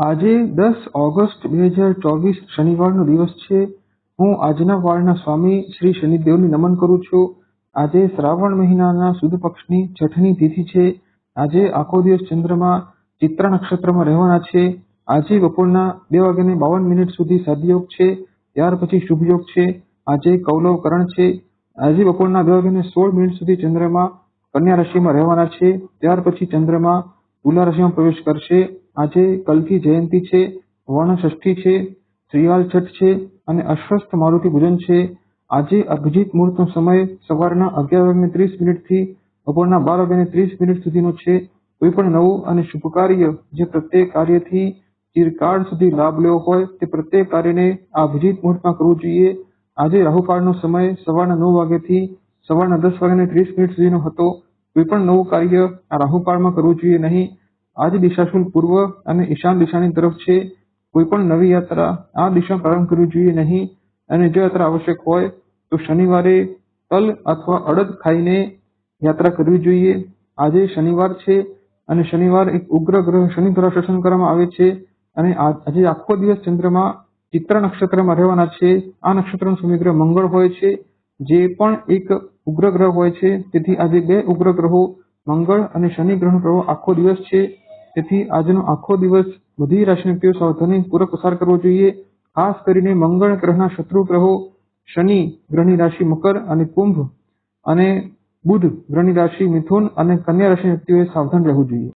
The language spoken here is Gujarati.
આજે દસ ઓગસ્ટ બે હજાર ચોવીસ શનિવારનો દિવસ છે. હું આજના વારના સ્વામી શ્રી શનિદેવને નમન કરું છું. આજે શ્રાવણ મહિનાના સુદ પક્ષની છઠની તિથિ છે. આજે આખો દિવસ ચંદ્રમાં ચિત્રા નક્ષત્રમાં રહેવાના છે. આજે બપોરના બે વાગ્યાને બાવન મિનિટ સુધી સદયોગ છે. ત્યાર પછી શુભયોગ છે. આજે કૌલવ કરણ છે. આજે બપોરના બે વાગ્યાને સોળ મિનિટ સુધી ચંદ્રમાં કન્યા રાશિમાં રહેવાના છે. ત્યાર પછી ચંદ્રમાં તુલા રાશિમાં પ્રવેશ કરશે. આજે કલ્કી જયંતિ છે વર્ણ ષષ્ઠી છે શ્રીયાલ છઠ છે અને અશ્વસ્થ મારુતિ પૂજન છે. આજે અભિજીત મુહૂર્તનો સમય સવારના અગિયાર વાગ્યાને ત્રીસ મિનિટથી, બપોરના બાર વાગ્યાને ત્રીસ મિનિટ સુધીનો છે. કોઈ પણ નવું અને શુભ કાર્ય જે પ્રત્યેક કાર્યથી ચિરકાળ સુધી લાભ લેવો હોય તે પ્રત્યેક કાર્યને આ અભિજીત મુહૂર્તમાં કરવું જોઈએ. આજે રાહુકાળનો સમય સવારના નવ વાગ્યાથી સવારના દસ વાગ્યાને ત્રીસ મિનિટ સુધીનો હતો. કોઈ પણ નવું કાર્ય આ રાહુકાળમાં કરવું જોઈએ નહીં. આજ દિશાશુલ પૂર્વ અને ઈશાન દિશાની તરફ છે. કોઈ પણ નવી યાત્રા આ દિશામાં પ્રારંભ કરવી જોઈએ નહીં. અને જો યાત્રા આવશ્યક હોય, તો શનિવારે તલ અથવા અડદ ખાઈને યાત્રા કરવી જોઈએ. આજે શનિવાર છે અને શનિવાર એક ઉગ્ર ગ્રહ શનિ દ્વારા શાસન કરવામાં આવે છે. અને આ- આજે આખો દિવસ ચંદ્રમાં ચિત્રા નક્ષત્રમાં રહેવાના છે. આ નક્ષત્રનું સમીગ્રહ મંગળ હોય છે. જે પણ એક ઉગ્ર ગ્રહ હોય છે. તેથી આજે બે ઉગ્ર ગ્રહો, મંગળ અને શનિ ગ્રહનો પ્રભાવ આખો દિવસ છે. તેથી આજનો આખો દિવસ બધી રાશિનીઓ વ્યક્તિઓ સાવધાની પૂર્વક પસાર કરવો જોઈએ, ખાસ કરીને મંગળ ગ્રહના શત્રુ ગ્રહો, શનિ ગ્રહની રાશિ મકર અને કુંભ અને બુધ ગ્રહની રાશિ મિથુન અને કન્યા રાશિના વ્યક્તિઓએ સાવધાન રહેવું જોઈએ.